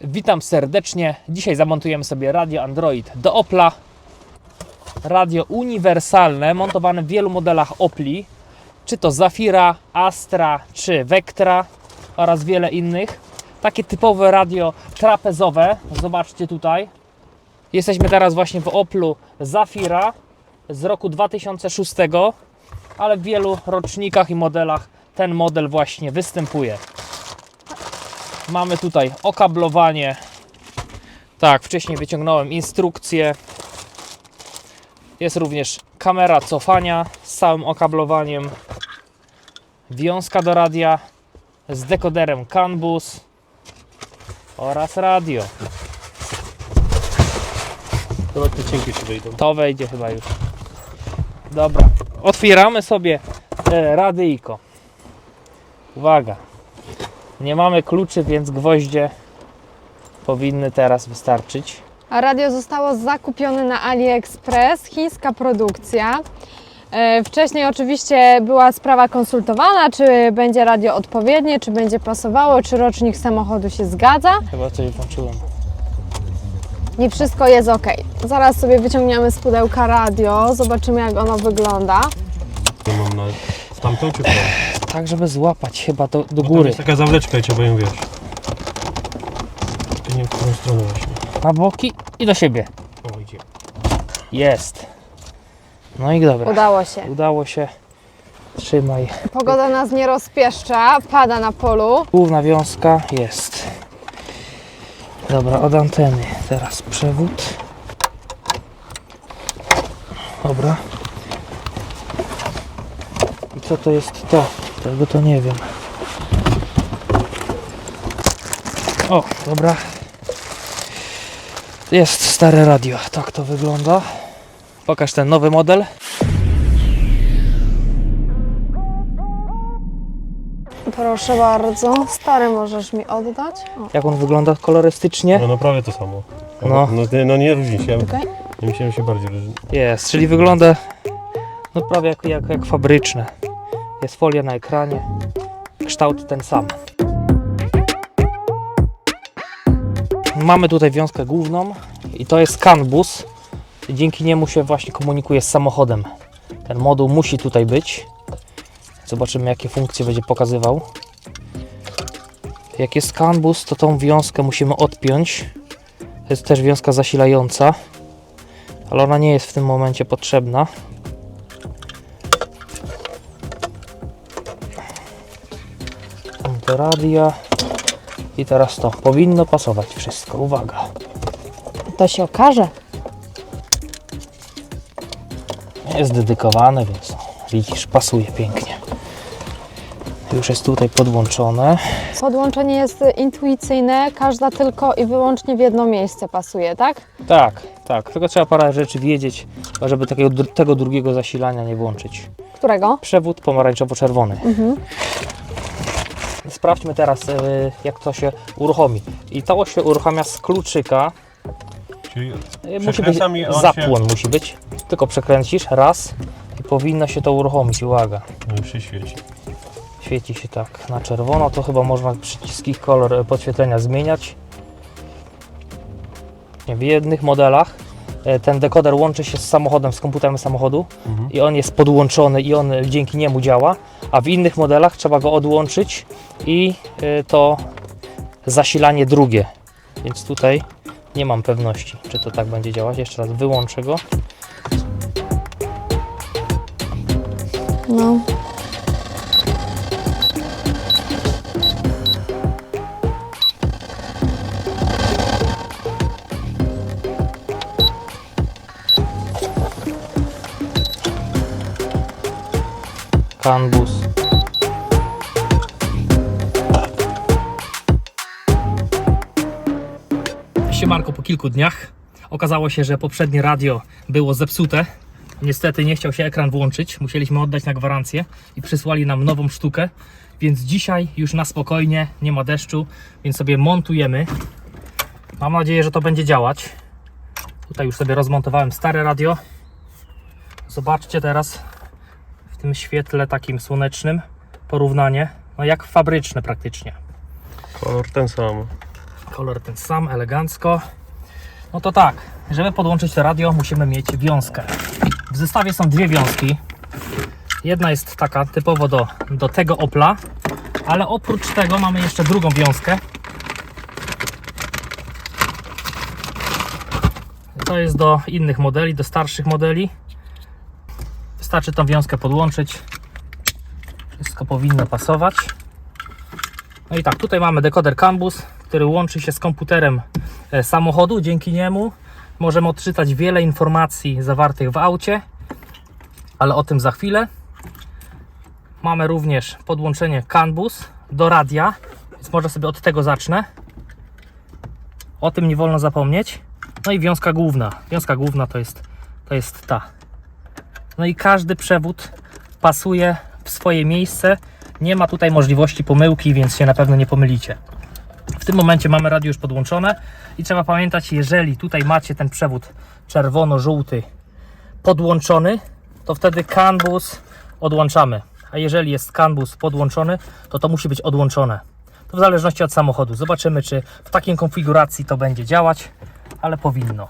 Witam serdecznie. Dzisiaj zamontujemy sobie radio Android do Opla. Radio uniwersalne, montowane w wielu modelach Opli, czy to Zafira, Astra, czy Vectra oraz wiele innych. Takie typowe radio trapezowe. Zobaczcie tutaj. Jesteśmy teraz właśnie w Oplu Zafira z roku 2006, ale w wielu rocznikach i modelach ten model właśnie występuje. Mamy tutaj okablowanie. Tak, wcześniej wyciągnąłem instrukcję. Jest również kamera cofania z całym okablowaniem. Wiązka do radia z dekoderem CAN bus oraz radio. Nawet te cienkie się wejdą. To wejdzie chyba już. Dobra, otwieramy sobie e, radyjko. Uwaga. Nie mamy kluczy, więc gwoździe powinny teraz wystarczyć. A radio zostało zakupione na AliExpress, chińska produkcja. E, Wcześniej oczywiście była sprawa konsultowana, czy będzie radio odpowiednie, czy będzie pasowało, czy rocznik samochodu się zgadza. Chyba coś włączyłem. Nie wszystko jest ok. Zaraz sobie wyciągniemy z pudełka radio, zobaczymy jak ono wygląda. W tamtą czy w tą? Tak, żeby złapać chyba do, do Bo tam góry. jest taka zawleczka i trzeba ją wiesz. To nie w którą stronę właśnie. Na boki i do siebie. O, idzie. Jest. No i dobra. Udało się. Udało się. Trzymaj. Pogoda nas nie rozpieszcza, pada na polu. Główna wiązka jest. Dobra, od anteny. Teraz przewód. Dobra. Co to jest to? Tego to nie wiem. O, dobra. Jest stare radio. Tak to wygląda. Pokaż ten nowy model. Proszę bardzo. Stary możesz mi oddać? O, Jak on wygląda kolorystycznie. No, no prawie to samo. No. No, no, nie- no nie różni się. Czekaj. Nie myślałem, że się bardziej różni. Jest, czyli wygląda no prawie jak, jak, jak fabryczne. Jest folia na ekranie, kształt ten sam. Mamy tutaj wiązkę główną i to jest CAN bus. Dzięki niemu się właśnie komunikuje z samochodem. Ten moduł musi tutaj być. Zobaczymy jakie funkcje będzie pokazywał. Jak jest CAN bus, to tą wiązkę musimy odpiąć. To jest też wiązka zasilająca ale ona nie jest w tym momencie potrzebna. Do radia i teraz to powinno pasować wszystko. Uwaga, To się okaże. jest dedykowane, więc widzisz, pasuje pięknie. Już jest tutaj podłączone. Podłączenie jest intuicyjne, każda tylko i wyłącznie w jedno miejsce pasuje, tak? Tak, tak, tylko trzeba parę rzeczy wiedzieć, żeby takiego, tego drugiego zasilania nie włączyć. Którego? Przewód pomarańczowo-czerwony. Sprawdźmy teraz, y, jak to się uruchomi. I to się uruchamia z kluczyka. Czyli Y, Musi być zapłon, musi być. Tylko przekręcisz raz i powinno się to uruchomić. Uwaga, no, się świeci. świeci się tak na czerwono. To chyba można przyciski kolor y, podświetlenia zmieniać. W jednych modelach ten dekoder łączy się z samochodem, z komputerem samochodu Mhm. i on jest podłączony i on dzięki niemu działa, a w innych modelach trzeba go odłączyć i y, to zasilanie drugie. Więc tutaj nie mam pewności, czy to tak będzie działać. Jeszcze raz wyłączę go. No. Kilku dniach. Okazało się, że poprzednie radio było zepsute. Niestety nie chciał się ekran włączyć. Musieliśmy oddać na gwarancję i przysłali nam nową sztukę. Więc dzisiaj już na spokojnie, nie ma deszczu, więc sobie montujemy. Mam nadzieję, że to będzie działać. Tutaj już sobie rozmontowałem stare radio. Zobaczcie teraz w tym świetle takim słonecznym porównanie. No jak fabryczne praktycznie. Kolor ten sam. Kolor ten sam, elegancko. No to tak, żeby podłączyć to radio, musimy mieć wiązkę. W zestawie są dwie wiązki. Jedna jest taka typowo do, do tego Opla, ale oprócz tego mamy jeszcze drugą wiązkę. To jest do innych modeli, do starszych modeli. Wystarczy tą wiązkę podłączyć. Wszystko powinno pasować. No i tak, tutaj mamy dekoder CAN bus, który łączy się z komputerem e, samochodu. Dzięki niemu możemy odczytać wiele informacji zawartych w aucie, ale o tym za chwilę. Mamy również podłączenie CAN bus do radia, więc może sobie od tego zacznę. O tym nie wolno zapomnieć. No i wiązka główna. Wiązka główna to jest, to jest ta. No i każdy przewód pasuje w swoje miejsce. Nie ma tutaj możliwości pomyłki, więc się na pewno nie pomylicie. W tym momencie mamy radio już podłączone i trzeba pamiętać, jeżeli tutaj macie ten przewód czerwono-żółty podłączony, to wtedy CAN bus odłączamy. A jeżeli jest CAN bus podłączony, to to musi być odłączone. To w zależności od samochodu. Zobaczymy, czy w takiej konfiguracji to będzie działać, ale powinno.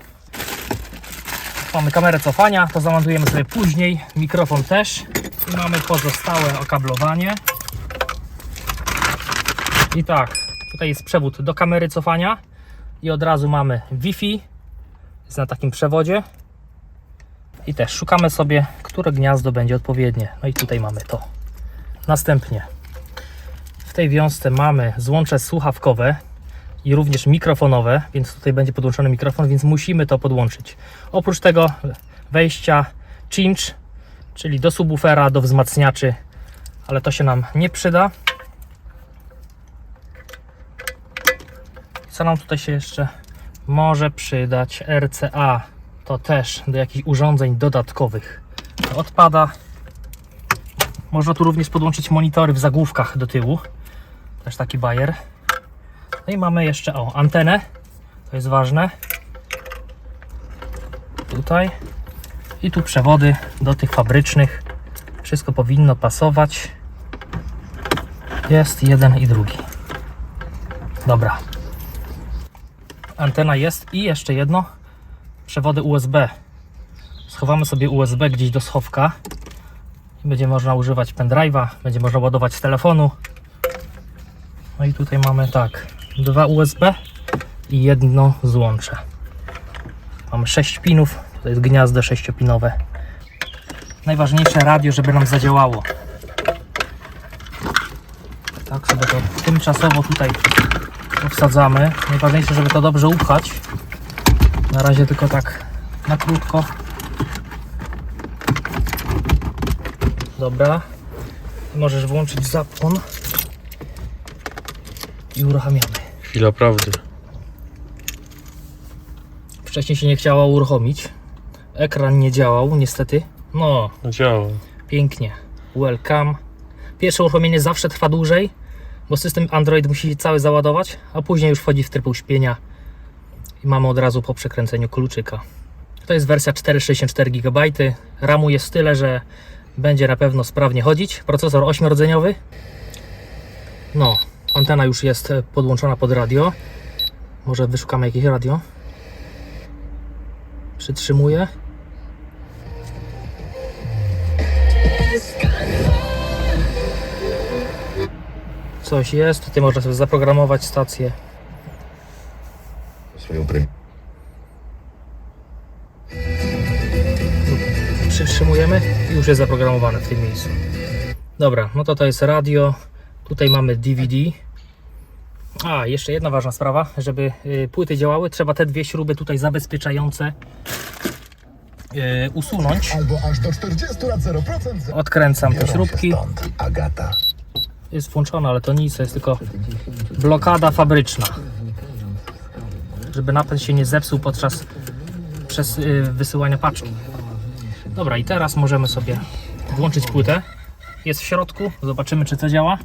Mamy kamerę cofania, to zamontujemy sobie później. Mikrofon też. I mamy pozostałe okablowanie. I tak, tutaj jest przewód do kamery cofania. I od razu mamy Wi-Fi. Jest na takim przewodzie. I też szukamy sobie, które gniazdo będzie odpowiednie. No i tutaj mamy to. Następnie w tej wiązce mamy złącze słuchawkowe i również mikrofonowe, więc tutaj będzie podłączony mikrofon, więc musimy to podłączyć. Oprócz tego wejścia cinch, czyli do subwoofera, do wzmacniaczy, ale to się nam nie przyda. Co nam tutaj się jeszcze może przydać? RCA to też do jakichś urządzeń dodatkowych odpada. Można tu również podłączyć monitory w zagłówkach do tyłu. Też taki bajer. No i mamy jeszcze o antenę. To jest ważne. Tutaj. I tu przewody do tych fabrycznych. Wszystko powinno pasować. Jest jeden i drugi. Dobra. Antena jest i jeszcze jedno. Przewody USB. Schowamy sobie USB gdzieś do schowka. Będzie można używać pendrive'a, będzie można ładować z telefonu. No i tutaj mamy tak, dwa USB i jedno złącze. Mamy 6 pinów, to jest gniazdo sześciopinowe. Najważniejsze radio, żeby nam zadziałało. Tak sobie to tymczasowo tutaj wsadzamy. Najważniejsze, żeby to dobrze upchać. Na razie tylko tak na krótko. Dobra. Możesz włączyć zapłon i uruchamiamy. Chwila prawdy. Wcześniej się nie chciała uruchomić. Ekran nie działał, niestety. No, działa. pięknie. Welcome. Pierwsze uruchomienie zawsze trwa dłużej, bo system Android musi cały załadować, a później już wchodzi w tryb uśpienia i mamy od razu po przekręceniu kluczyka. To jest wersja 464 GB. RAMu jest tyle, że będzie na pewno sprawnie chodzić. Procesor 8-rdzeniowy. No, antena już jest podłączona pod radio. Może wyszukamy jakieś radio. Przytrzymuję. Coś jest, tutaj można sobie zaprogramować stację. swoją. Przytrzymujemy i już jest zaprogramowane w tym miejscu. Dobra, no to to jest radio. Tutaj mamy DVD. A, jeszcze jedna ważna sprawa, żeby y, płyty działały, trzeba te dwie śruby tutaj zabezpieczające y, usunąć. Albo aż do 40 lat 0%. Odkręcam te śrubki. Agata. Jest włączona, ale to nic, to jest tylko blokada fabryczna. Żeby napęd się nie zepsuł podczas przez y, wysyłania paczki. Dobra, i teraz możemy sobie włączyć płytę. Jest w środku, zobaczymy czy to działa.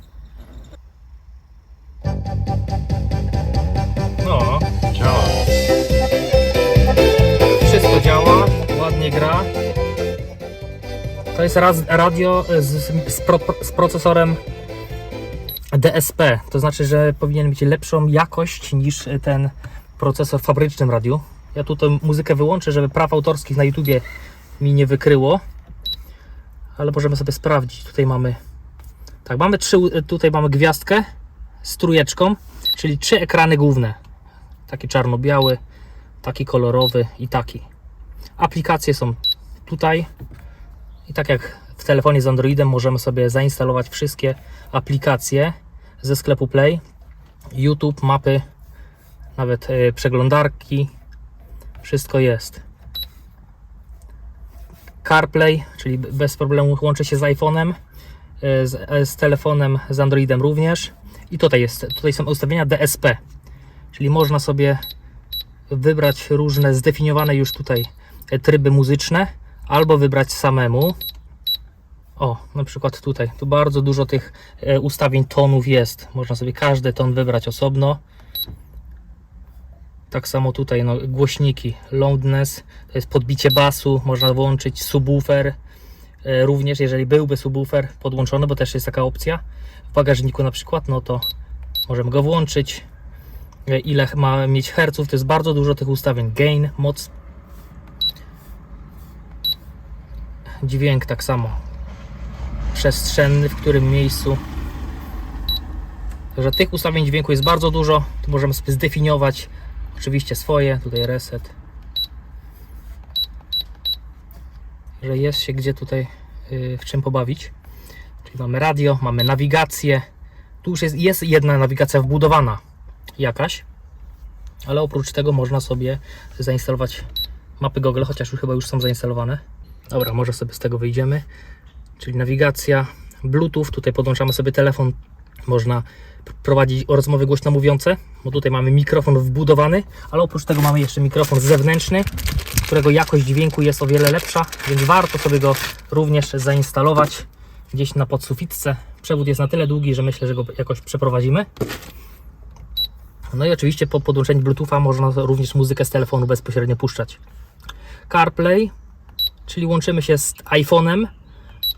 No, Działa. wszystko działa, ładnie gra. To jest raz, radio z, z, z, z procesorem DSP, to znaczy, że powinien mieć lepszą jakość niż ten procesor w fabrycznym radiu. Ja tutaj muzykę wyłączę, żeby praw autorskich na YouTubie mi nie wykryło, ale możemy sobie sprawdzić. Tutaj mamy tak, mamy trzy, tutaj mamy gwiazdkę z trójeczką, czyli trzy ekrany główne. Taki czarno-biały, taki kolorowy i taki. Aplikacje są tutaj i tak jak w telefonie z Androidem możemy sobie zainstalować wszystkie aplikacje ze sklepu Play, YouTube, mapy, nawet e, przeglądarki, wszystko jest. CarPlay, czyli bez problemu łączy się z iPhone'em, e, z, z telefonem, z Androidem również. I tutaj jest, tutaj są ustawienia DSP, czyli można sobie wybrać różne zdefiniowane już tutaj e, tryby muzyczne, albo wybrać samemu. O, na przykład tutaj, tu bardzo dużo tych e, ustawień tonów jest. Można sobie każdy ton wybrać osobno. Tak samo tutaj, no, głośniki, loudness, to jest podbicie basu, można włączyć subwoofer. E, Również, jeżeli byłby subwoofer podłączony, bo też jest taka opcja w bagażniku na przykład, no to możemy go włączyć. E, Ile ma mieć herców, to jest bardzo dużo tych ustawień. Gain, moc, dźwięk tak samo. Przestrzenny, w którym miejscu. Także tych ustawień dźwięku jest bardzo dużo. Tu możemy sobie zdefiniować oczywiście swoje. Tutaj reset. Że jest się gdzie tutaj yy, w czym pobawić. Czyli mamy radio, mamy nawigację. Tu już jest, jest jedna nawigacja wbudowana jakaś. Ale oprócz tego można sobie zainstalować mapy Google, chociaż już chyba już są zainstalowane. Dobra, może sobie z tego wyjdziemy. Czyli nawigacja, Bluetooth, tutaj podłączamy sobie telefon. Można prowadzić rozmowy głośno mówiące, bo tutaj mamy mikrofon wbudowany, ale oprócz tego mamy jeszcze mikrofon zewnętrzny, którego jakość dźwięku jest o wiele lepsza, więc warto sobie go również zainstalować gdzieś na podsufitce. Przewód jest na tyle długi, że myślę, że go jakoś przeprowadzimy. No i oczywiście po podłączeniu Bluetootha można również muzykę z telefonu bezpośrednio puszczać. CarPlay, czyli łączymy się z iPhone'em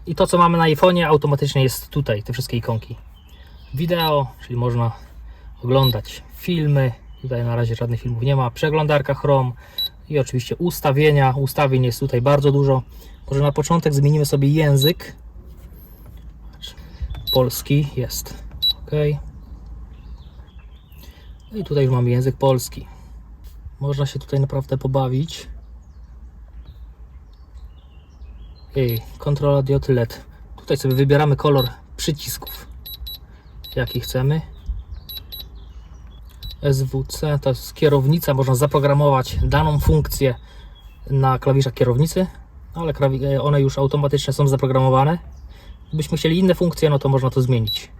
i to co mamy na iPhone'ie automatycznie jest tutaj, te wszystkie ikonki. Wideo, czyli można oglądać filmy, tutaj na razie żadnych filmów nie ma, przeglądarka Chrome i oczywiście ustawienia, ustawień jest tutaj bardzo dużo. Może na początek zmienimy sobie język. Polski jest, ok. No i tutaj już mamy język polski. Można się tutaj naprawdę pobawić. Kontrola diod LED. Tutaj sobie wybieramy kolor przycisków, jaki chcemy. SWC to jest kierownica, można zaprogramować daną funkcję na klawiszach kierownicy, ale krawi- e, one już automatycznie są zaprogramowane. Gdybyśmy chcieli inne funkcje, no to można to zmienić.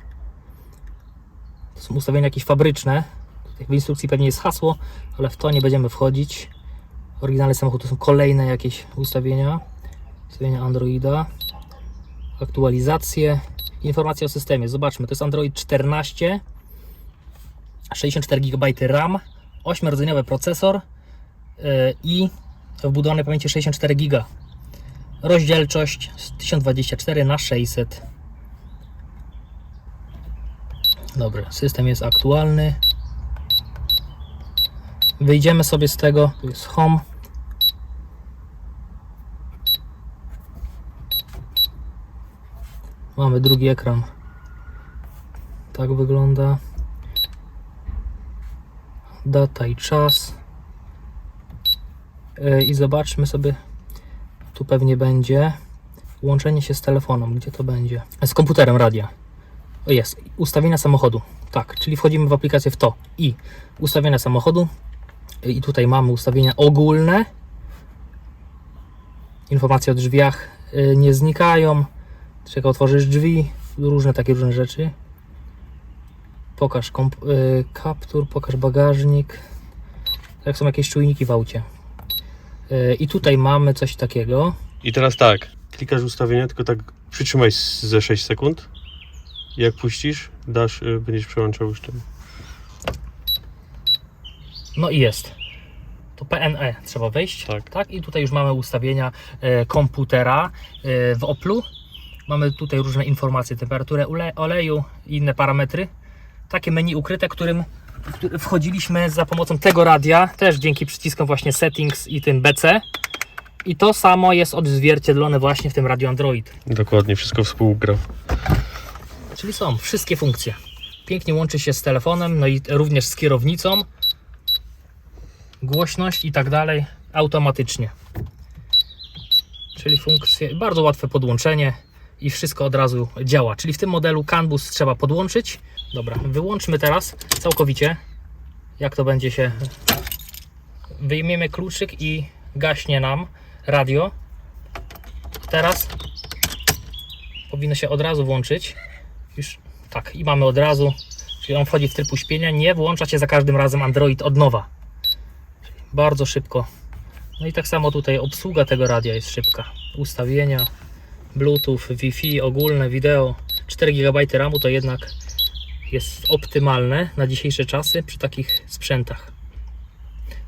To są ustawienia jakieś fabryczne. W instrukcji pewnie jest hasło, ale w to nie będziemy wchodzić. Oryginalny samochód to są kolejne jakieś ustawienia ustawienia Androida, aktualizacje, informacje o systemie. Zobaczmy, to jest Android 14, 64 GB RAM, 8-rdzeniowy procesor yy, i wbudowany w pamięci 64 GB. Rozdzielczość z 1024 na 600. Dobry, system jest aktualny. Wyjdziemy sobie z tego. Tu jest Home. Mamy drugi ekran. Tak wygląda. Data i czas. Yy, I zobaczmy sobie. Tu pewnie będzie łączenie się z telefonem. Gdzie to będzie? Z komputerem radia. O jest. Ustawienia samochodu. Tak, czyli wchodzimy w aplikację w to. I ustawienia samochodu. I tutaj mamy ustawienia ogólne. Informacje o drzwiach yy, nie znikają. Czeka, otworzysz drzwi, różne takie różne rzeczy. Pokaż y, kaptur, pokaż bagażnik. Jak są jakieś czujniki w aucie. Y, I tutaj mamy coś takiego. I teraz tak, klikasz ustawienia, tylko tak przytrzymaj ze 6 sekund. Jak puścisz, dasz, y, będziesz przełączał już ten. No i jest. To PNE trzeba wejść. Tak. tak? I tutaj już mamy ustawienia e, komputera e, w Oplu. Mamy tutaj różne informacje, temperaturę oleju i inne parametry. Takie menu ukryte, którym który wchodziliśmy za pomocą tego radia, też dzięki przyciskom właśnie settings i tym BC. I to samo jest odzwierciedlone właśnie w tym radio Android. Dokładnie, wszystko współgra. Czyli są wszystkie funkcje. Pięknie łączy się z telefonem, no i również z kierownicą. Głośność i tak dalej automatycznie. Czyli funkcje, bardzo łatwe podłączenie i wszystko od razu działa. Czyli w tym modelu CAN bus trzeba podłączyć. Dobra, wyłączmy teraz całkowicie. Jak to będzie się. Wyjmiemy kluczyk i gaśnie nam radio. Teraz powinno się od razu włączyć. Już tak, i mamy od razu, czyli on wchodzi w tryb uśpienia, nie włącza się za każdym razem Android od nowa. Bardzo szybko. No i tak samo tutaj obsługa tego radia jest szybka. Ustawienia, Bluetooth, Wi-Fi, ogólne wideo. 4 GB RAMu to jednak jest optymalne na dzisiejsze czasy przy takich sprzętach.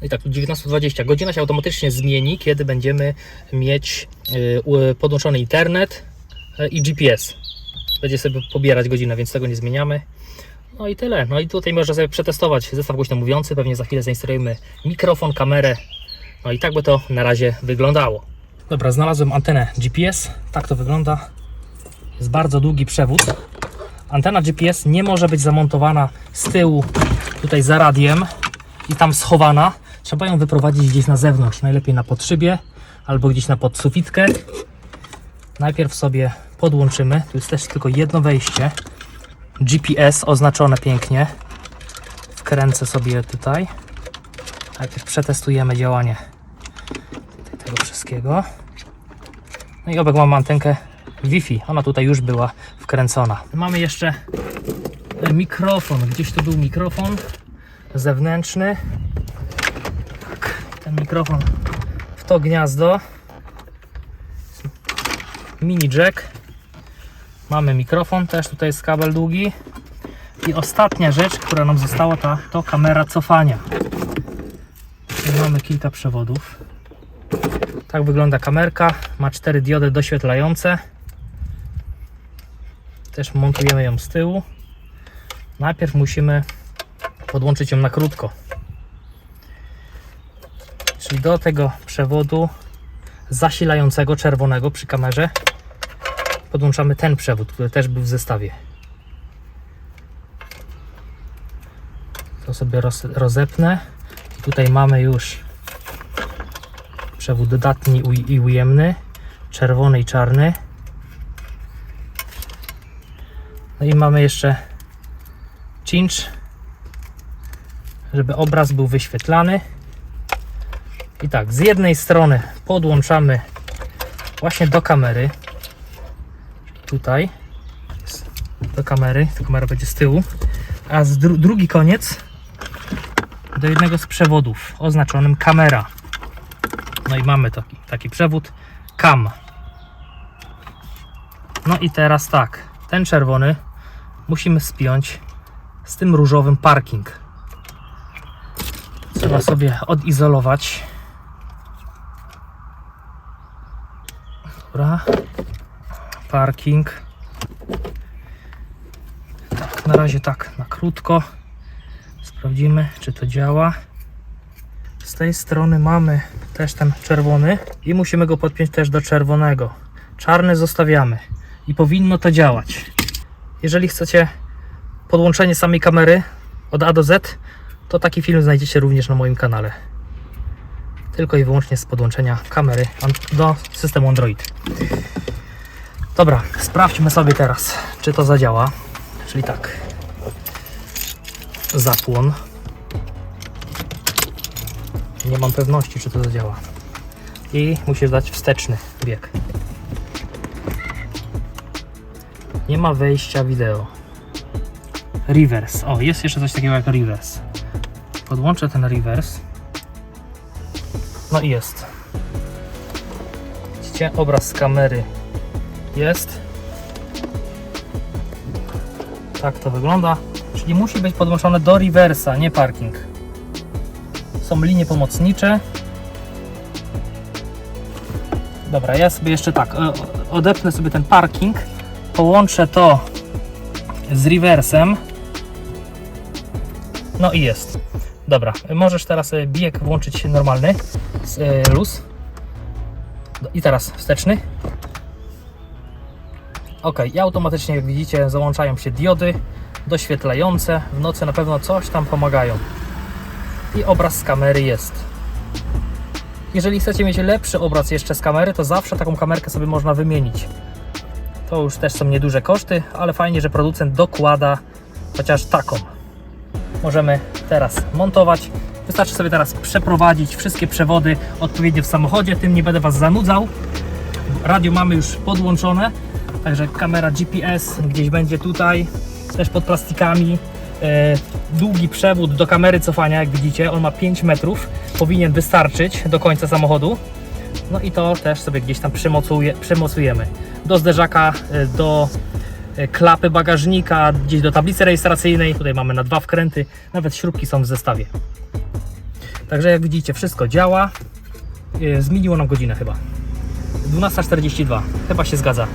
No i tak, 19.20. Godzina się automatycznie zmieni, kiedy będziemy mieć y, podłączony internet y, i GPS będzie sobie pobierać godzinę, więc tego nie zmieniamy. No i tyle. No i tutaj można sobie przetestować zestaw głośno mówiący. Pewnie za chwilę zainstalujemy mikrofon, kamerę. No i tak by to na razie wyglądało. Dobra, znalazłem antenę GPS. Tak to wygląda. Jest bardzo długi przewód. Antena GPS nie może być zamontowana z tyłu, tutaj za radiem i tam schowana. Trzeba ją wyprowadzić gdzieś na zewnątrz, najlepiej na podszybie albo gdzieś na podsufitkę. Najpierw sobie podłączymy. Tu jest też tylko jedno wejście. GPS oznaczone pięknie. Wkręcę sobie tutaj. Najpierw przetestujemy działanie tego wszystkiego. No i obok mamy antenkę Wi-Fi. Ona tutaj już była wkręcona. Mamy jeszcze mikrofon. Gdzieś tu był mikrofon zewnętrzny. Tak, ten mikrofon w to gniazdo mini jack. Mamy mikrofon, też tutaj jest kabel długi. I ostatnia rzecz, która nam została, to, kamera cofania. Mamy kilka przewodów. Tak wygląda kamerka. Ma cztery diody doświetlające. Też montujemy ją z tyłu. Najpierw musimy podłączyć ją na krótko. Czyli do tego przewodu zasilającego czerwonego przy kamerze podłączamy ten przewód, który też był w zestawie. To sobie roz, rozepnę. Tutaj mamy już przewód dodatni i ujemny, czerwony i czarny. No i mamy jeszcze cinch, żeby obraz był wyświetlany. I tak, z jednej strony podłączamy właśnie do kamery. Tutaj do kamery, ta kamera będzie z tyłu, a z dru drugi koniec do jednego z przewodów oznaczonym kamera. No i mamy taki, taki przewód cam. No i teraz tak, ten czerwony musimy spiąć z tym różowym parking. Trzeba sobie odizolować. Dobra. Parking. Tak, na razie tak, na krótko. Sprawdzimy, czy to działa. Tej strony mamy też ten czerwony i musimy go podpiąć też do czerwonego. Czarny zostawiamy i powinno to działać. Jeżeli chcecie podłączenie samej kamery od A do Z, to taki film znajdziecie również na moim kanale. Tylko i wyłącznie z podłączenia kamery do systemu Android. Dobra, sprawdźmy sobie teraz, czy to zadziała. Czyli tak. Zapłon. Nie mam pewności, czy to zadziała. I musisz dać wsteczny bieg. Nie ma wejścia wideo. Reverse. O, jest jeszcze coś takiego jak reverse. Podłączę ten reverse. No i jest. Widzicie, obraz z kamery jest. Tak to wygląda. Czyli musi być podłączone do reversa, nie parking. Są linie pomocnicze. Dobra. Ja sobie jeszcze tak, odepnę sobie ten parking, połączę to z rewersem. No i jest. Dobra, możesz teraz e, bieg włączyć normalny, e, luz. I teraz wsteczny. Ok, i automatycznie jak widzicie załączają się diody doświetlające. W nocy na pewno coś tam pomagają. I obraz z kamery jest. Jeżeli chcecie mieć lepszy obraz jeszcze z kamery, to zawsze taką kamerkę sobie można wymienić. To już też są nieduże koszty, ale fajnie, że producent dokłada chociaż taką. Możemy teraz montować. Wystarczy sobie teraz przeprowadzić wszystkie przewody odpowiednio w samochodzie, tym nie będę Was zanudzał. Radio mamy już podłączone, także kamera GPS gdzieś będzie tutaj, też pod plastikami. E, Długi przewód do kamery cofania, jak widzicie, on ma 5 metrów, powinien wystarczyć do końca samochodu. No i to też sobie gdzieś tam przymocuje, przymocujemy. Do zderzaka, e, do e, klapy bagażnika, gdzieś do tablicy rejestracyjnej. Tutaj mamy na dwa wkręty, nawet śrubki są w zestawie. Także jak widzicie, wszystko działa. Zmieniło nam godzinę chyba. 12.42, chyba się zgadza.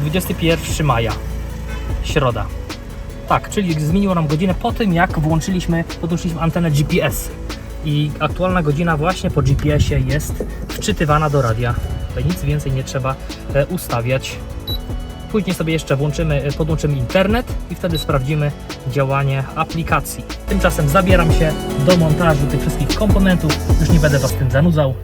21 maja, środa. Tak, czyli zmieniło nam godzinę po tym, jak włączyliśmy, podłączyliśmy antenę GPS. I aktualna godzina właśnie po GPS-ie jest wczytywana do radia. Tutaj nic więcej nie trzeba e, ustawiać. Później sobie jeszcze włączymy, e, podłączymy internet i wtedy sprawdzimy działanie aplikacji. Tymczasem zabieram się do montażu tych wszystkich komponentów. Już nie będę Was tym zanudzał.